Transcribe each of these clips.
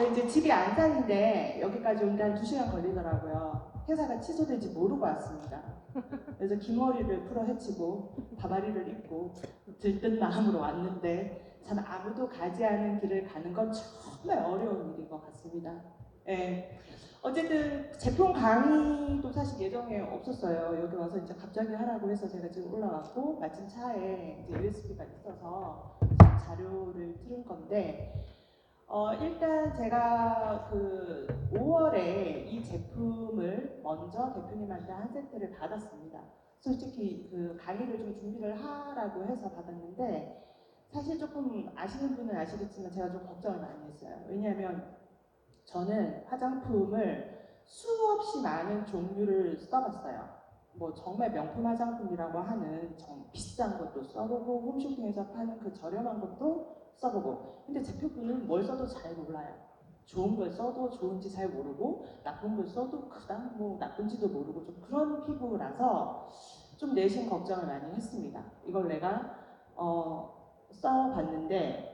제가 이제 집이 안산인데 여기까지 오는데 한 2시간 걸리더라고요. 회사가 취소된지 모르고 왔습니다. 그래서 긴머리를 풀어 헤치고 바바리를 입고 들뜬 마음으로 왔는데 참 아무도 가지 않은 길을 가는 건 정말 어려운 일인 것 같습니다. 예. 어쨌든 제품 강의도 사실 예정에 없었어요. 여기 와서 이제 갑자기 하라고 해서 제가 지금 올라왔고 마침 차에 이제 USB가 있어서 자료를 들은 건데 어, 일단 제가 그 5월에 이 제품을 먼저 대표님한테 한 세트를 받았습니다. 솔직히 그 강의를 좀 준비를 하라고 해서 받았는데 사실 조금 아시는 분은 아시겠지만 제가 좀 걱정을 많이 했어요. 왜냐하면 저는 화장품을 수없이 많은 종류를 써봤어요. 뭐 정말 명품 화장품이라고 하는 정 비싼 것도 써보고 홈쇼핑에서 파는 그 저렴한 것도 써보고 근데 제표분은 뭘 써도 잘 몰라요. 좋은 걸 써도 좋은지 잘 모르고 나쁜 걸 써도 그다음 뭐 나쁜지도 모르고 좀 그런 피부라서 좀 내심 걱정을 많이 했습니다. 이걸 내가 어, 써봤는데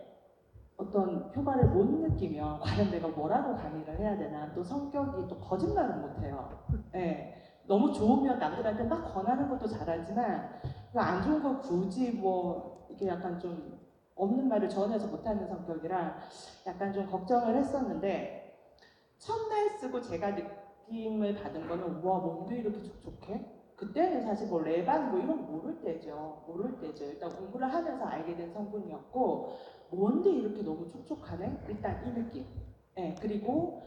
어떤 효과를 못 느끼면 과연 내가 뭐라고 강의를 해야 되나 또 성격이 또 거짓말은 못해요. 예. 너무 좋으면 남들한테 막 권하는 것도 잘하지만 그안 좋은 거 굳이 뭐 이게 약간 좀 없는 말을 전해서 못하는 성격이라 약간 좀 걱정을 했었는데 첫날 쓰고 제가 느낌을 받은 거는 우와 뭔데 이렇게 촉촉해? 그때는 사실 뭐 레반 뭐 이런 거 모를 때죠. 모를 때죠. 일단 공부를 하면서 알게 된 성분이었고 뭔데 이렇게 너무 촉촉하네? 일단 이 느낌. 예, 그리고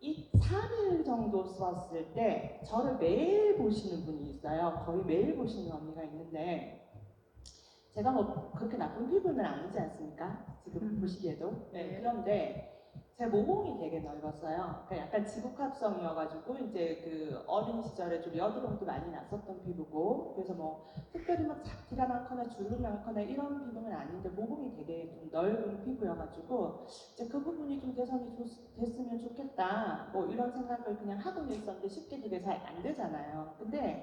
이 3일 정도 썼을 때 저를 매일 보시는 분이 있어요. 거의 매일 보시는 언니가 있는데 제가 뭐 그렇게 나쁜 피부는 아니지 않습니까? 지금 음. 보시기에도. 네, 네. 그런데 제 모공이 되게 넓었어요. 그러니까 약간 지구합성이어가지고 이제 그 어린 시절에 좀 여드름도 많이 났었던 피부고 그래서 뭐 특별히 막 잡티가 많거나 주름이 많거나 이런 피부는 아닌데 모공이 되게 좀 넓은 피부여가지고 이제 그 부분이 좀 개선이 좋- 됐으면 좋겠다 뭐 이런 생각을 그냥 하고 있었는데 쉽게 그게 잘 안 되잖아요. 근데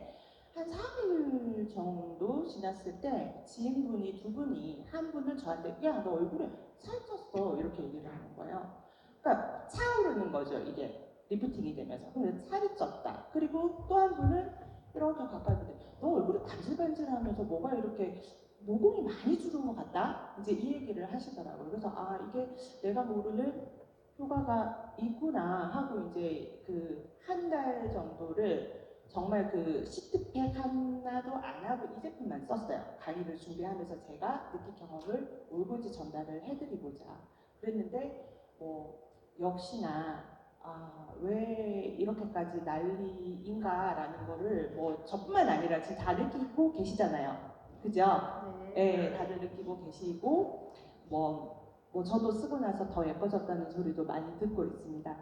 한 3일 정도 지났을 때 지인분이 두 분이 한 분은 저한테 야 너 얼굴에 살쪘어 이렇게 얘기를 하는 거예요. 그러니까 차오르는 거죠 이게 리프팅이 되면서 근데 살이 쪘다. 그리고 또 한 분은 이렇게 가까이 보는데 너 얼굴이 반질반질하면서 뭐가 이렇게 모공이 많이 줄은 것 같다. 이제 이 얘기를 하시더라고요. 그래서 아 이게 내가 모르는 효과가 있구나 하고 이제 그 한 달 정도를 정말 그 시트팩 하나도 안 하고 이 제품만 썼어요. 강의를 준비하면서 제가 느낀 경험을 올고지 전달을 해드리고자 그랬는데 뭐 역시나 아, 왜 이렇게까지 난리인가라는 거를 뭐 저뿐만 아니라 지금 다 느끼고 계시잖아요. 그죠? 예, 다들 느끼고 계시고 뭐, 뭐 저도 쓰고 나서 더 예뻐졌다는 소리도 많이 듣고 있습니다.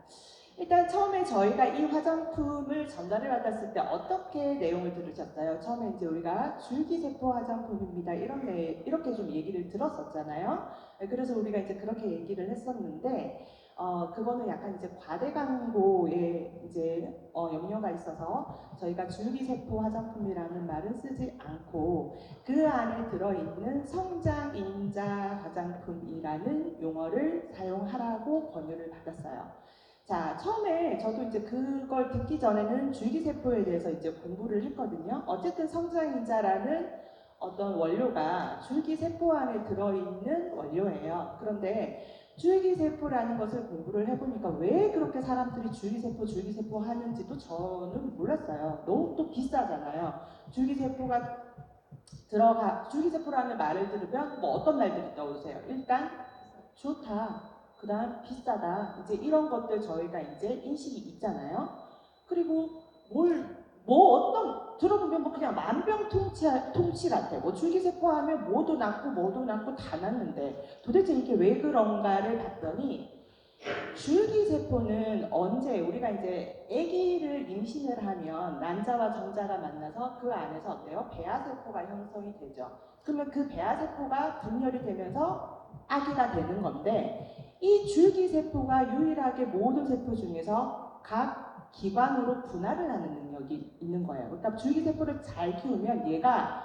일단 처음에 저희가 이 화장품을 전달을 받았을 때 어떻게 내용을 들으셨어요? 처음에 이제 우리가 줄기세포 화장품입니다. 이런 내, 이렇게 좀 얘기를 들었었잖아요. 네, 그래서 우리가 이제 그렇게 얘기를 했었는데 어, 그거는 약간 이제 과대 광고에 이제 어, 염려가 있어서 저희가 줄기세포 화장품이라는 말은 쓰지 않고 그 안에 들어있는 성장인자 화장품이라는 용어를 사용하라고 권유를 받았어요. 자, 처음에 저도 이제 그걸 듣기 전에는 줄기세포에 대해서 이제 공부를 했거든요. 어쨌든 성장인자라는 어떤 원료가 줄기세포 안에 들어있는 원료예요. 그런데 줄기세포라는 것을 공부를 해보니까 왜 그렇게 사람들이 줄기세포, 줄기세포 하는지도 저는 몰랐어요. 너무 또 비싸잖아요. 줄기세포가 들어가, 줄기세포라는 말을 들으면 뭐 어떤 말들이 떠오르세요? 일단, 좋다. 그 다음, 비싸다. 이제 이런 것들 저희가 이제 인식이 있잖아요. 그리고 뭘, 뭐 어떤, 들어보면 뭐 그냥 만병통치, 통치 같아. 뭐 줄기세포 하면 뭐도 낫고 뭐도 낫고 다 낫는데 도대체 이게 왜 그런가를 봤더니 줄기세포는 언제 우리가 이제 아기를 임신을 하면 난자와 정자가 만나서 그 안에서 어때요? 배아세포가 형성이 되죠. 그러면 그 배아세포가 분열이 되면서 아기가 되는 건데 이 줄기세포가 유일하게 모든 세포 중에서 각 기관으로 분할을 하는 능력이 있는 거예요. 그러니까 줄기세포를 잘 키우면 얘가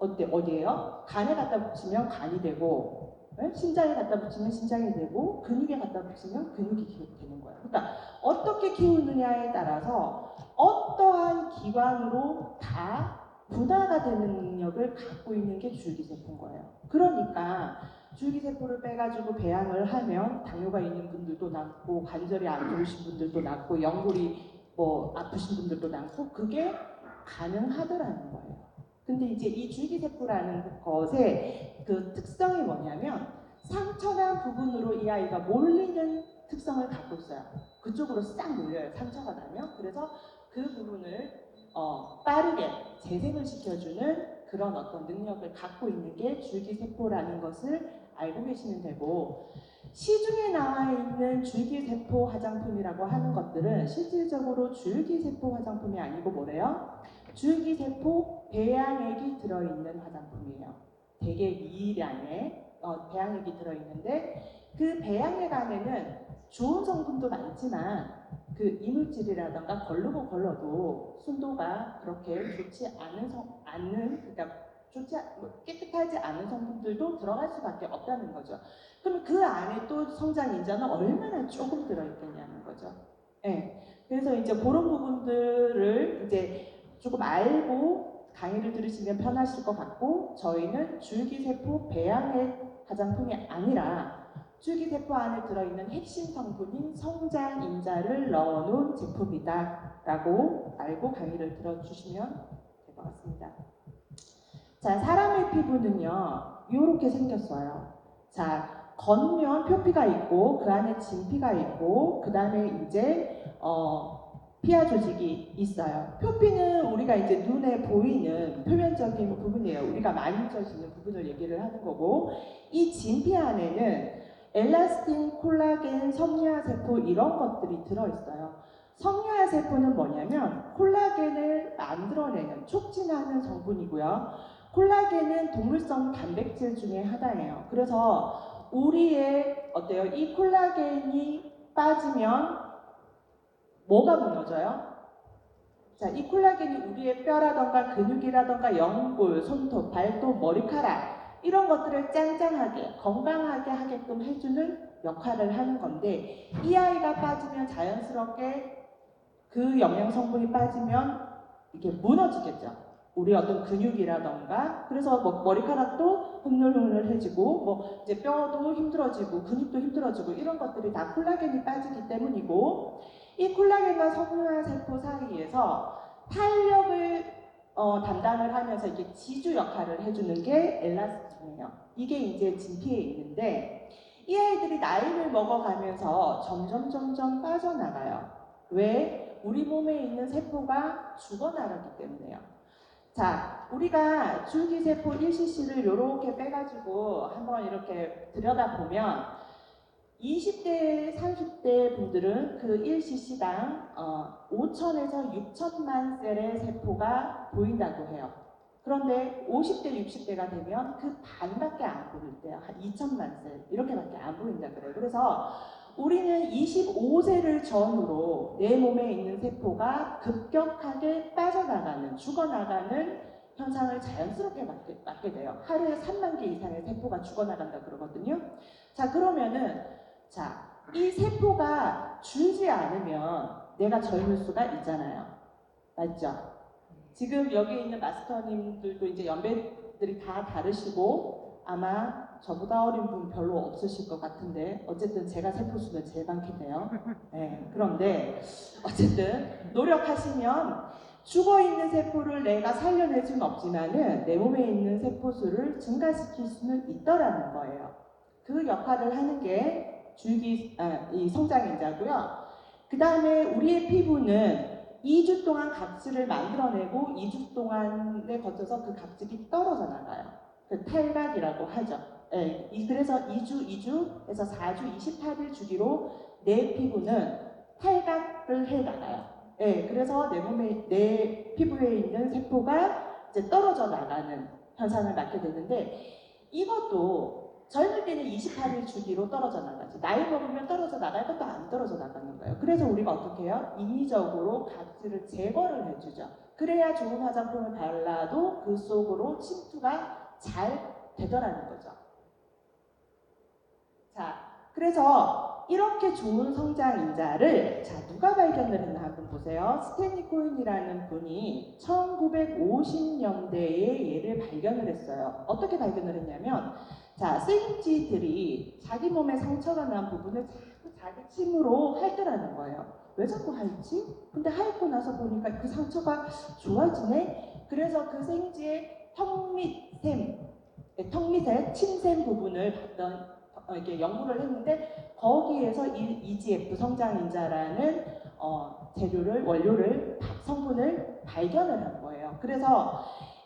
어때 어디에요? 간에 갖다 붙이면 간이 되고 네? 심장에 갖다 붙이면 심장이 되고 근육에 갖다 붙이면 근육이 기- 되는 거예요. 그러니까 어떻게 키우느냐에 따라서 어떠한 기관으로 다 분화가 되는 능력을 갖고 있는 게 줄기세포인 거예요. 그러니까 줄기세포를 빼가지고 배양을 하면 당뇨가 있는 분들도 낫고 관절이 안 좋으신 분들도 낫고 연골이 뭐 아프신 분들도 낫고 그게 가능하더라는 거예요. 근데 이제 이 줄기세포라는 것의 그 특성이 뭐냐면 상처난 부분으로 이 아이가 몰리는 특성을 갖고 있어요. 그쪽으로 싹 몰려요. 상처가 나면. 그래서 그 부분을 어, 빠르게 재생을 시켜주는 그런 어떤 능력을 갖고 있는 게 줄기세포라는 것을 알고 계시면 되고 시중에 나와 있는 줄기세포 화장품이라고 하는 것들은 실질적으로 줄기세포 화장품이 아니고 뭐래요? 줄기세포 배양액이 들어있는 화장품이에요. 되게 미량의 어, 배양액이 들어있는데 그 배양액 안에는 좋은 성분도 많지만 그 이물질이라던가 걸르고 걸러도 순도가 그렇게 좋지 않은 성, 않는 그러니까 좋지 않- 뭐 깨끗하지 않은 성분들도 들어갈 수밖에 없다는 거죠. 그럼 그 안에 또 성장 인자는 얼마나 조금 들어있겠냐는 거죠. 예. 그래서 이제 그런 부분들을 이제 조금 알고 강의를 들으시면 편하실 것 같고 저희는 줄기세포 배양액 화장품이 아니라 줄기세포 안에 들어있는 핵심 성분인 성장 인자를 넣어놓은 제품이다 라고 알고 강의를 들어주시면 될 것 같습니다. 자, 사람의 피부는요, 이렇게 생겼어요. 자, 겉면 표피가 있고, 그 안에 진피가 있고, 그 다음에 이제, 어, 피하 조직이 있어요. 표피는 우리가 이제 눈에 보이는 표면적인 부분이에요. 우리가 만져지는 부분을 얘기를 하는 거고, 이 진피 안에는 엘라스틴, 콜라겐, 섬유화 세포 이런 것들이 들어있어요. 섬유화 세포는 뭐냐면 콜라겐을 만들어내는 촉진하는 성분이고요. 콜라겐은 동물성 단백질 중에 하나예요. 그래서 우리의 어때요? 이 콜라겐이 빠지면 뭐가 무너져요? 자, 이 콜라겐이 우리의 뼈라던가 근육이라던가 연골, 손톱, 발톱, 머리카락 이런 것들을 짱짱하게 건강하게 하게끔 해주는 역할을 하는 건데 이 아이가 빠지면 자연스럽게 그 영양 성분이 빠지면 이게 무너지겠죠. 우리 어떤 근육이라던가 그래서 뭐 머리카락도 흐물흐물해지고 뭐 이제 뼈도 힘들어지고 근육도 힘들어지고 이런 것들이 다 콜라겐이 빠지기 때문이고 이 콜라겐과 섬유화 세포 사이에서 탄력을 어, 담당을 하면서 이게 지주 역할을 해주는 게 엘라스틴이에요. 이게 이제 진피에 있는데 이 아이들이 나이를 먹어가면서 점점 점점 빠져나가요. 왜? 우리 몸에 있는 세포가 죽어나가기 때문에요. 자, 우리가 줄기세포 1cc를 이렇게 빼가지고 한번 이렇게 들여다보면 20대, 30대 분들은 그 1cc당 어, 5천에서 6천만 셀의 세포가 보인다고 해요. 그런데 50대, 60대가 되면 그 반밖에 안 보인대요. 한 2천만 셀 이렇게밖에 안 보인다 그래요. 그래서 우리는 25세를 전후로 내 몸에 있는 세포가 급격하게 빠져나가는, 죽어나가는 현상을 자연스럽게 맞게, 맞게 돼요. 하루에 3만 개 이상의 세포가 죽어나간다 그러거든요. 자, 그러면은, 자, 이 세포가 줄지 않으면 내가 젊을 수가 있잖아요. 맞죠? 지금 여기 있는 마스터님들도 이제 연배들이 다 다르시고 아마 저보다 어린 분 별로 없으실 것 같은데 어쨌든 제가 세포수는 제일 많겠네요. 네, 그런데 어쨌든 노력하시면 죽어 있는 세포를 내가 살려낼 수는 없지만은 내 몸에 있는 세포수를 증가시킬 수는 있더라는 거예요. 그 역할을 하는 게 줄기 아, 이 성장인자고요. 그 다음에 우리의 피부는 2주 동안 각질을 만들어내고 2주 동안에 거쳐서 그 각질이 떨어져 나가요. 그 탈각이라고 하죠. 예, 이- 그래서 2주, 2주에서 4주, 28일 주기로 내 피부는 탈각을 해 나가요. 예, 그래서 내 몸에 내 피부에 있는 세포가 이제 떨어져 나가는 현상을 낳게 되는데 이것도 젊을 때는 28일 주기로 떨어져 나가죠. 나이 먹으면 떨어져 나갈 것도 안 떨어져 나가는 거예요. 그래서 우리가 어떻게 해요? 인위적으로 각질을 제거를 해주죠. 그래야 좋은 화장품을 발라도 그 속으로 침투가 잘 되더라는 거죠. 자, 그래서 이렇게 좋은 성장 인자를 자 누가 발견을 했나 보세요. 스탠리 코인이라는 분이 1950년대에 얘를 발견을 했어요. 어떻게 발견을 했냐면 자 생쥐들이 자기 몸에 상처가 난 부분을 자꾸 자기 침으로 핥더라는 거예요. 왜 자꾸 핥지? 근데 핥고 나서 보니까 그 상처가 좋아지네. 그래서 그 생쥐의 턱밑샘, 네, 턱밑에 침샘 부분을 봤던 어, 이렇게 연구를 했는데 거기에서 이 EGF 성장인자라는 어, 재료를 원료를 성분을 발견을 한 거예요. 그래서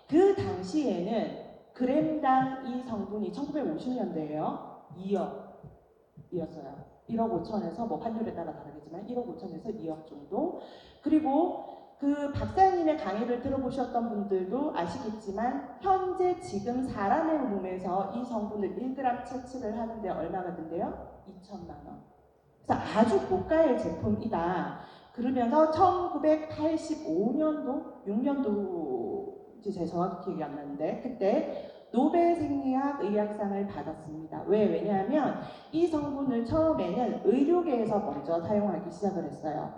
그 당시에는 그램당 이 성분이 1950년대예요. 2억이었어요. 1억 5천에서 뭐 환율에 따라 다르겠지만 1억 5천에서 2억 정도. 그리고 그 박사님의 강의를 들어보셨던 분들도 아시겠지만 현재 지금 사람의 몸에서 이 성분을 1g 채취를 하는데 얼마가 든대요? 2천만 원. 그래서 아주 고가의 제품이다. 그러면서 1985년도, 6년도인지 제가 정확히 기억이 안 나는데 그때 노벨 생리학 의학상을 받았습니다. 왜? 왜냐하면 이 성분을 처음에는 의료계에서 먼저 사용하기 시작을 했어요.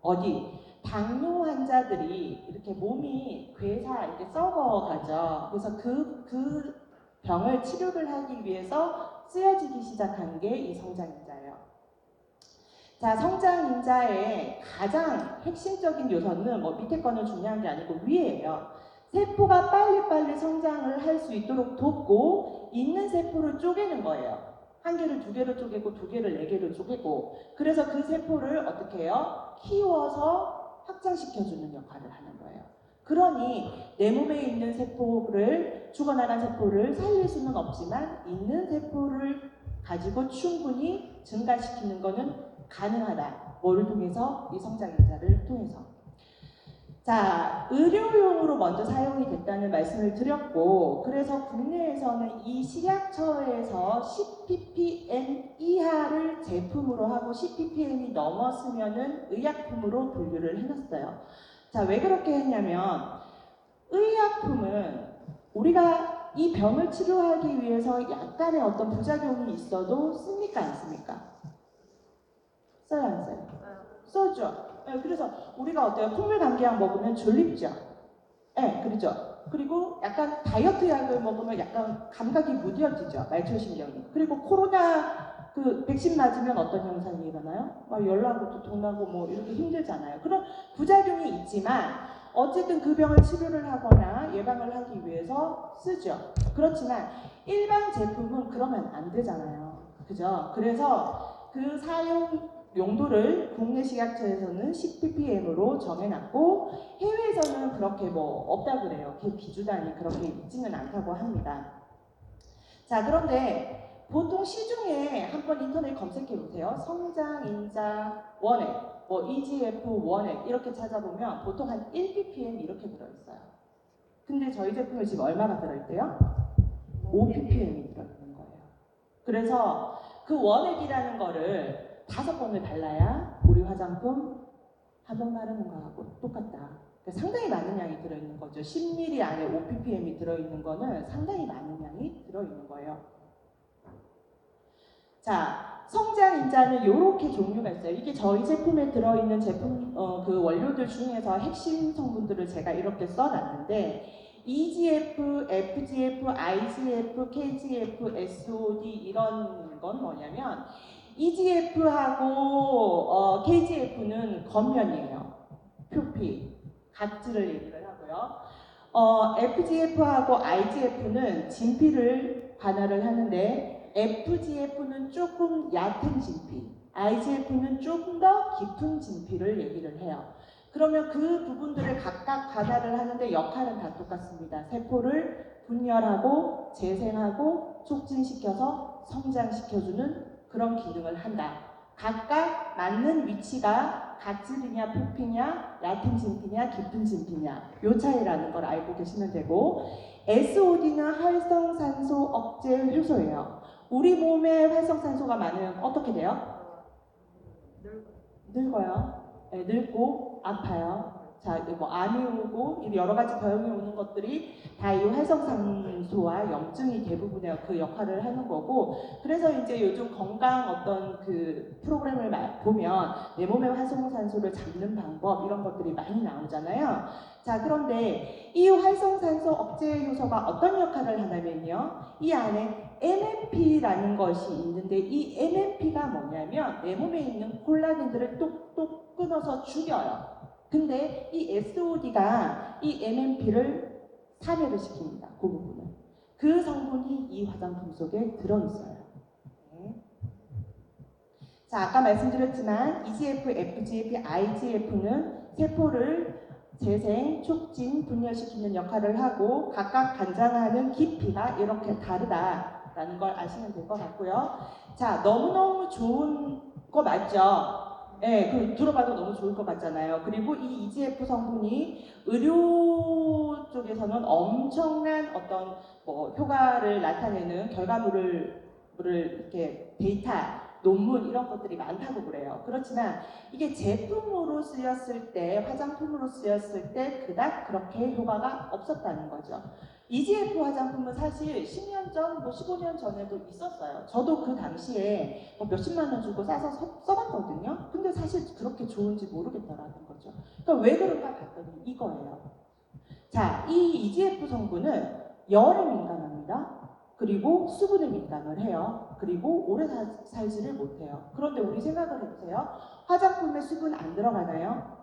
어디? 당뇨 환자들이 이렇게 몸이 괴사 이렇게 썩어가죠. 그래서 그, 그 병을 치료를 하기 위해서 쓰여지기 시작한 게 이 성장인자예요. 자, 성장 인자의 가장 핵심적인 요소는 뭐 밑에 거는 중요한 게 아니고 위에예요. 세포가 빨리빨리 성장을 할 수 있도록 돕고 있는 세포를 쪼개는 거예요. 한 개를 두 개로 쪼개고 두 개를 네 개로 쪼개고 그래서 그 세포를 어떻게 해요? 키워서 확장시켜주는 역할을 하는 거예요. 그러니 내 몸에 있는 세포를 죽어나간 세포를 살릴 수는 없지만 있는 세포를 가지고 충분히 증가시키는 것은 가능하다. 뭐를 통해서? 이 성장인자를 통해서. 자, 의료용으로 먼저 사용이 됐다는 말씀을 드렸고, 그래서 국내에서는 이 식약처에서 10ppm 이하를 제품으로 하고 10ppm이 넘었으면은 의약품으로 분류를 해놨어요. 자, 왜 그렇게 했냐면, 의약품은 우리가 이 병을 치료하기 위해서 약간의 어떤 부작용이 있어도 씁니까, 안 씁니까? 써요, 안 써요? 써죠. 네, 그래서 우리가 어때요? 콧물 감기약 먹으면 졸립죠. 네, 그렇죠. 그리고 약간 다이어트 약을 먹으면 약간 감각이 무뎌지죠. 말초신경이. 그리고 코로나 그 백신 맞으면 어떤 현상이 일어나요? 막 열나고 두통나고 뭐 이렇게 힘들잖아요. 그런 부작용이 있지만 어쨌든 그 병을 치료를 하거나 예방을 하기 위해서 쓰죠. 그렇지만 일반 제품은 그러면 안 되잖아요. 그죠? 그래서 그 사용 용도를 국내 식약처에서는 10ppm으로 정해놨고 해외에서는 그렇게 뭐 없다 그래요. 그 기준단이 그렇게 있지는 않다고 합니다. 자 그런데 보통 시중에 한번 인터넷 검색해 보세요. 성장 인자 원액, 뭐 EGF 원액 이렇게 찾아보면 보통 한 1ppm 이렇게 들어있어요. 근데 저희 제품에 지금 얼마가 들어있대요? 5ppm이 들어있는 거예요. 그래서 그 원액이라는 거를 다섯 번을 발라야 우리 화장품 한 번 바르는 거하고 똑같다. 그러니까 상당히 많은 양이 들어있는 거죠. 10ml 안에 5ppm이 들어있는 거는 상당히 많은 양이 들어있는 거예요. 자, 성장 인자는 이렇게 종류가 있어요. 이게 저희 제품에 들어있는 제품 어, 그 원료들 중에서 핵심 성분들을 제가 이렇게 써놨는데 EGF, FGF, IGF, KGF, SOD 이런 건 뭐냐면 EGF하고 어, KGF는 겉면이에요. 표피, 각질을 얘기를 하고요. 어, FGF하고 IGF는 진피를 관할을 하는데 FGF는 조금 얕은 진피, IGF는 조금 더 깊은 진피를 얘기를 해요. 그러면 그 부분들을 각각 관할을 하는데 역할은 다 똑같습니다. 세포를 분열하고 재생하고 촉진시켜서 성장시켜주는 그런 기능을 한다. 각각 맞는 위치가 각질이냐 표피냐 얕은 진피냐 깊은 진피냐 요 차이라는 걸 알고 계시면 되고 SOD는 활성산소 억제 효소예요. 우리 몸에 활성산소가 많으면 어떻게 돼요? 늙어요. 네, 늙고 아파요. 자, 이뭐 암이 오고 이 여러 가지 병이 오는 것들이 다 이 활성산소와 염증이 대부분의 그 역할을 하는 거고 그래서 이제 요즘 건강 어떤 그 프로그램을 마- 보면 내 몸의 활성산소를 잡는 방법 이런 것들이 많이 나오잖아요. 자, 그런데 이 활성산소 억제 효소가 어떤 역할을 하냐면요. 이 안에 MMP라는 것이 있는데 이 MMP가 뭐냐면 내 몸에 있는 콜라겐들을 똑똑 끊어서 죽여요. 근데 이 SOD가 이 MMP를 산해를 시킵니다. 그 부분을. 그 성분이 이 화장품 속에 들어있어요. 네. 자, 아까 말씀드렸지만 EGF, FGF, IGF는 세포를 재생, 촉진, 분열시키는 역할을 하고 각각 관장하는 깊이가 이렇게 다르다라는 걸 아시면 될 것 같고요. 자, 너무너무 좋은 거 맞죠? 예, 그 들어봐도 너무 좋을 것 같잖아요. 그리고 이 EGF 성분이 의료 쪽에서는 엄청난 어떤 뭐 효과를 나타내는 결과물을 물을 이렇게 데이터, 논문 이런 것들이 많다고 그래요. 그렇지만 이게 제품으로 쓰였을 때, 화장품으로 쓰였을 때 그닥 그렇게 효과가 없었다는 거죠. EGF 화장품은 사실 10년 전, 뭐 15년 전에도 있었어요. 저도 그 당시에 뭐 몇십만 원 주고 싸서 써- 써봤거든요. 근데 사실 그렇게 좋은지 모르겠더라는 거죠. 그러니까 왜 그런가 봤더니 이거예요. 자, 이 EGF 성분은 열에 민감합니다. 그리고 수분에 민감을 해요. 그리고 오래 사- 살지를 못해요. 그런데 우리 생각을 해보세요. 화장품에 수분 안 들어가나요?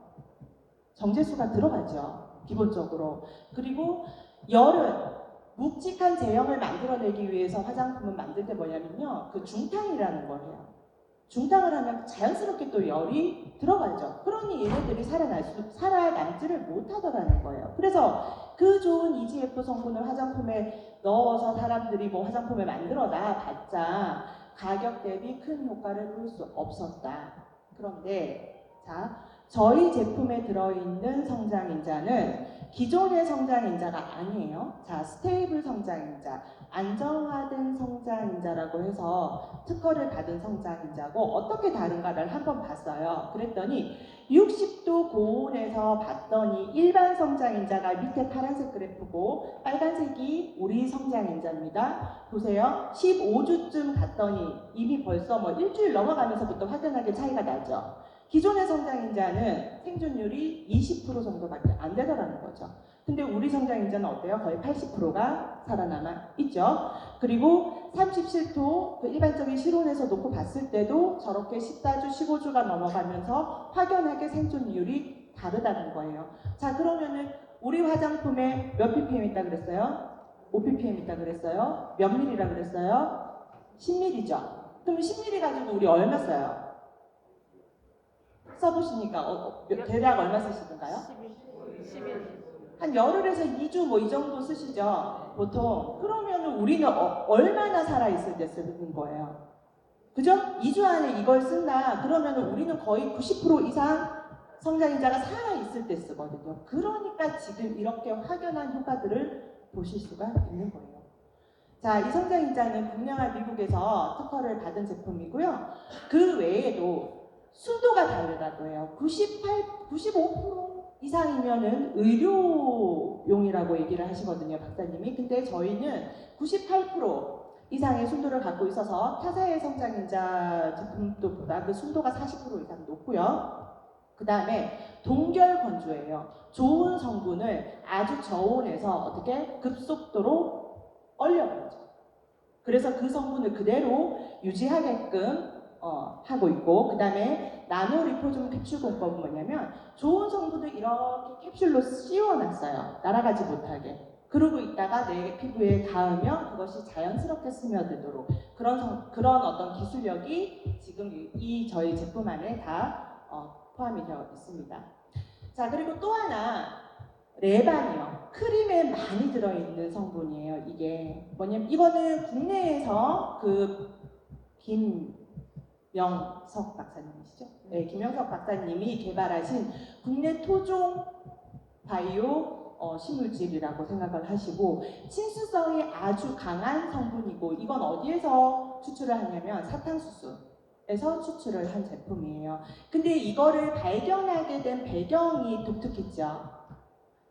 정제수가 들어가죠. 기본적으로. 그리고 열은 묵직한 제형을 만들어내기 위해서 화장품을 만들 때 뭐냐면요. 그 중탕이라는 걸 해요. 중탕을 하면 자연스럽게 또 열이 들어가죠. 그러니 얘네들이 살아날 수, 살아남지를 못하더라는 거예요. 그래서 그 좋은 EGF 성분을 화장품에 넣어서 사람들이 뭐 화장품을 만들어다 봤자 가격 대비 큰 효과를 볼 수 없었다. 그런데 자 저희 제품에 들어있는 성장인자는 기존의 성장인자가 아니에요. 자 스테이블 성장인자, 안정화된 성장인자라고 해서 특허를 받은 성장인자고 어떻게 다른가를 한번 봤어요. 그랬더니 60도 고온에서 봤더니 일반 성장인자가 밑에 파란색 그래프고 빨간색이 우리 성장인자입니다. 보세요. 15주쯤 갔더니 이미 벌써 뭐 일주일 넘어가면서부터 확연하게 차이가 나죠. 기존의 성장인자는 생존율이 20% 정도밖에 안 되더라는 거죠. 근데 우리 성장인자는 어때요? 거의 80%가 살아남아 있죠. 그리고 37도 그 일반적인 실온에서 놓고 봤을 때도 저렇게 14주, 15주가 넘어가면서 확연하게 생존율이 다르다는 거예요. 자, 그러면은 우리 화장품에 몇 ppm 있다 그랬어요? 5ppm 있다 그랬어요? 몇 밀리라 그랬어요? 10밀리죠. 그럼 10밀리 가지고 우리 얼마 써요? 써보시니까 어, 어, 몇- 대략 얼마 쓰시던가요? 11. 한 열흘에서 2주 뭐 이 정도 쓰시죠? 보통. 그러면 우리는 어- 얼마나 살아있을 때 쓰는 거예요? 그죠? 2주 안에 이걸 쓴다. 그러면 우리는 거의 90% 이상 성장인자가 살아있을 때 쓰거든요. 그러니까 지금 이렇게 확연한 효과들을 보실 수가 있는 거예요. 자, 이 성장인자는 분명한 미국에서 특허를 받은 제품이고요. 그 외에도 순도가 다르다고 해요. 98, 95% 이상이면은 의료용이라고 얘기를 하시거든요, 박사님이. 근데 저희는 98% 이상의 순도를 갖고 있어서 타사의 성장인자 제품도보다 그 순도가 40% 이상 높고요. 그 다음에 동결 건조예요. 좋은 성분을 아주 저온에서 어떻게 급속도로 얼려버리죠. 그래서 그 성분을 그대로 유지하게끔 어, 하고 있고 그 다음에 나노 리포즘 캡슐 공법은 뭐냐면 좋은 성분을 이렇게 캡슐로 씌워놨어요. 날아가지 못하게. 그러고 있다가 내 피부에 닿으면 그것이 자연스럽게 스며들도록 그런 성- 그런 어떤 기술력이 지금 이, 이 저희 제품 안에 다 어, 포함이 되어 있습니다. 자 그리고 또 하나 레반이요. 크림에 많이 들어있는 성분이에요. 이게 뭐냐면 이거는 국내에서 그김 명석 박사님이시죠? 네, 김명석 박사님이 개발하신 국내 토종 바이오 어, 식물질이라고 생각을 하시고 친수성이 아주 강한 성분이고 이건 어디에서 추출을 하냐면 사탕수수 에서 추출을 한 제품이에요. 근데 이거를 발견하게 된 배경이 독특했죠.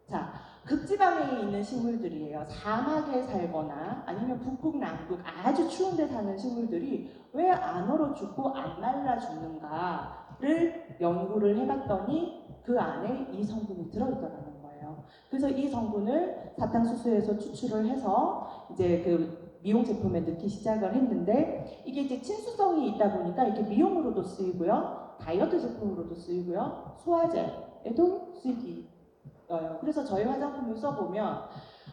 자, 극지방에 있는 식물들이에요. 사막에 살거나 아니면 북극, 남극 아주 추운 데 사는 식물들이 왜 안 얼어 죽고 안 말라 죽는가를 연구를 해봤더니 그 안에 이 성분이 들어있더라는 거예요. 그래서 이 성분을 사탕수수에서 추출을 해서 이제 그 미용 제품에 넣기 시작을 했는데 이게 이제 친수성이 있다 보니까 이렇게 미용으로도 쓰이고요, 다이어트 제품으로도 쓰이고요, 소화제에도 쓰이기 요 그래서 저희 화장품을 써보면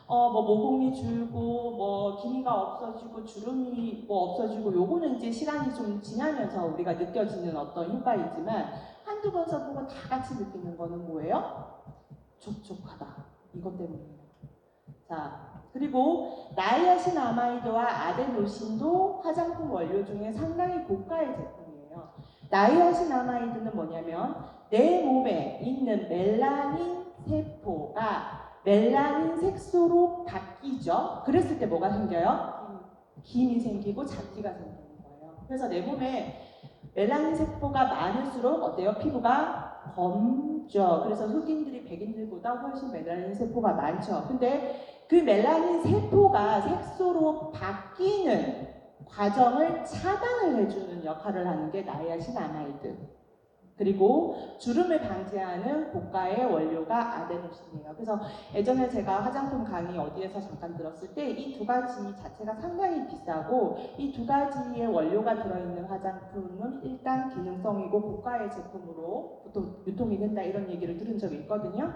어 뭐 모공이 줄고 뭐 기미가 없어지고 주름이 뭐 없어지고 요거는 이제 시간이 좀 지나면서 우리가 느껴지는 어떤 효과이지만 한두 번 써보고 다 같이 느끼는 거는 뭐예요? 촉촉하다 이것 때문이에요. 자 그리고 나이아신 아마이드와 아데노신도 화장품 원료 중에 상당히 고가의 제품이에요. 나이아신 아마이드는 뭐냐면 내 몸에 있는 멜라닌 세포가 멜라닌 색소로 바뀌죠. 그랬을 때 뭐가 생겨요? 김이 생기고 잡티가 생기는 거예요. 그래서 내 몸에 멜라닌 세포가 많을수록 어때요? 피부가 검죠. 그래서 흑인들이 백인들보다 훨씬 멜라닌 세포가 많죠. 근데 그 멜라닌 세포가 색소로 바뀌는 과정을 차단을 해주는 역할을 하는 게 나이아신 아마이드. 그리고 주름을 방지하는 고가의 원료가 아데노신이에요. 그래서 예전에 제가 화장품 강의 어디에서 잠깐 들었을 때 이 두 가지 자체가 상당히 비싸고 이 두 가지의 원료가 들어있는 화장품은 일단 기능성이고 고가의 제품으로 보통 유통이 된다 이런 얘기를 들은 적이 있거든요.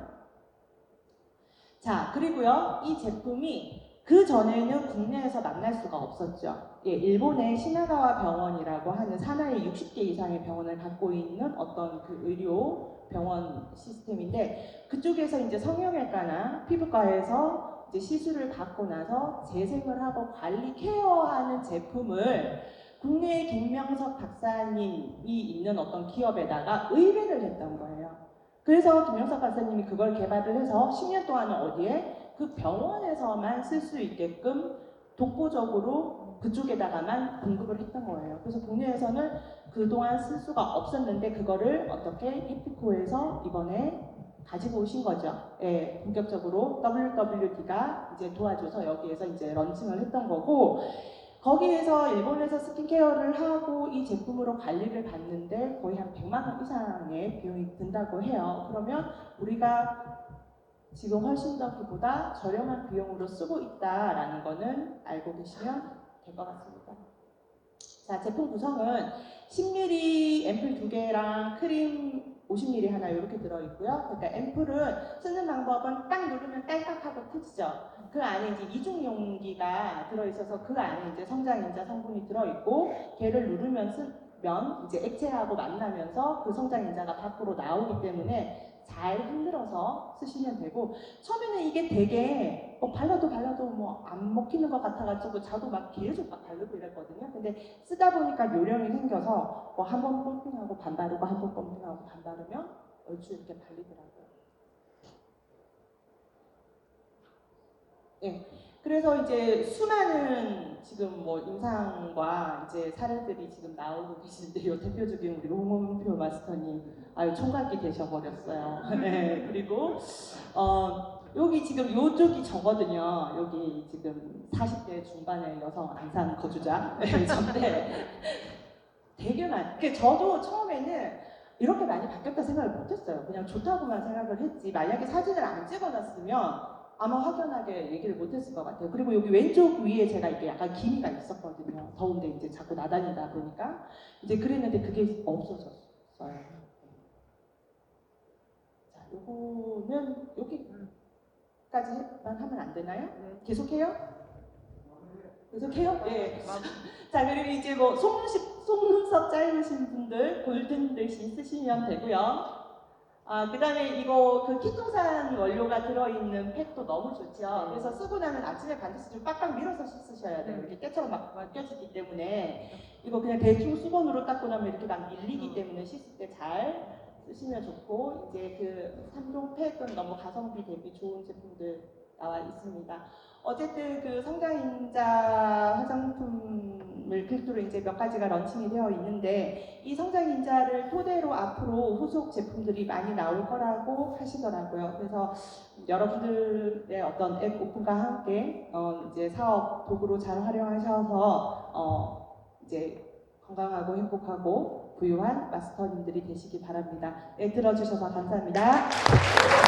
자, 그리고요, 이 제품이 그 전에는 국내에서 만날 수가 없었죠. 예, 일본의 시나가와 병원이라고 하는 사나이 60개 이상의 병원을 갖고 있는 어떤 그 의료 병원 시스템인데 그쪽에서 이제 성형외과나 피부과에서 이제 시술을 받고 나서 재생을 하고 관리 케어하는 제품을 국내의 김명석 박사님이 있는 어떤 기업에다가 의뢰를 했던 거예요. 그래서 김명석 박사님이 그걸 개발을 해서 10년 동안은 어디에 그 병원에서만 쓸 수 있게끔 독보적으로 그쪽에다가만 공급을 했던 거예요. 그래서 국내에서는 그동안 쓸 수가 없었는데 그거를 어떻게 해피코에서 이번에 가지고 오신 거죠. 예, 본격적으로 WWD가 이제 도와줘서 여기에서 이제 런칭을 했던 거고 거기에서 일본에서 스킨케어를 하고 이 제품으로 관리를 받는데 거의 한 100만 원 이상의 비용이 든다고 해요. 그러면 우리가 지금 훨씬 더 그보다 저렴한 비용으로 쓰고 있다라는 거는 알고 계시면 될 것 같습니다. 자, 제품 구성은 10ml 앰플 두 개랑 크림 50ml 하나 이렇게 들어있고요. 그러니까 앰플은 쓰는 방법은 딱 누르면 딸깍하고 터지죠. 그 안에 이제 이중 용기가 들어있어서 그 안에 이제 성장인자 성분이 들어있고 걔를 누르면 쓰면 이제 액체하고 만나면서 그 성장인자가 밖으로 나오기 때문에 잘 흔들어서 쓰시면 되고 처음에는 이게 되게 어, 발라도 발라도 뭐 안 먹히는 것 같아가지고 저도 막 계속 막 바르고 이랬거든요. 근데 쓰다 보니까 요령이 생겨서 뭐 한 번 펌핑하고 반 바르고 한 번 펌핑하고 반 바르면 얼추 이렇게 발리더라고요. 네. 그래서 이제 수많은 지금 뭐 임상과 이제 사례들이 지금 나오고 계시는데 요 대표적인 우리 홍원표 마스터님 아유 총각이 되셔버렸어요. 네. 그리고 어 여기 지금 요쪽이 저거든요. 여기 지금 40대 중반의 여성 안산 거주자. 네, 전데 되게 많. 그 저도 처음에는 이렇게 많이 바뀌었다 생각을 못했어요. 그냥 좋다고만 생각을 했지. 만약에 사진을 안 찍어놨으면 아마 확연하게 얘기를 못했을 것 같아요. 그리고 여기 왼쪽 위에 제가 이렇게 약간 기미가 있었거든요. 더운데 이제 자꾸 나다니다 보니까 이제 그랬는데 그게 없어졌어요. 자, 요거는 여기까지만 하면 안 되나요? 계속해요? 계속해요? 네. 자 그리고 이제 뭐 속눈썹, 속눈썹 짧으신 분들 골든 대신 쓰시면 되고요. 아 그 다음에 이거 그 키토산 원료가 들어있는 팩도 너무 좋죠. 그래서 쓰고 나면 아침에 반드시 좀 빡빡 밀어서 씻으셔야 돼요. 이렇게 때처럼 막 벗겨지기 때문에 이거 그냥 대충 수건으로 닦고 나면 이렇게 막 밀리기 때문에 씻을 때 잘 쓰시면 좋고 이제 그 3종 팩은 너무 가성비 대비 좋은 제품들 나와 있습니다. 어쨌든 그 성장인자 화장품 제품을 필두로 이제 몇 가지가 런칭이 되어 있는데 이 성장 인자를 토대로 앞으로 후속 제품들이 많이 나올 거라고 하시더라고요. 그래서 여러분들의 어떤 앱 오픈과 함께 어, 이제 사업 도구로 잘 활용하셔서 어, 이제 건강하고 행복하고 부유한 마스터님들이 되시기 바랍니다. 네, 들어주셔서 감사합니다.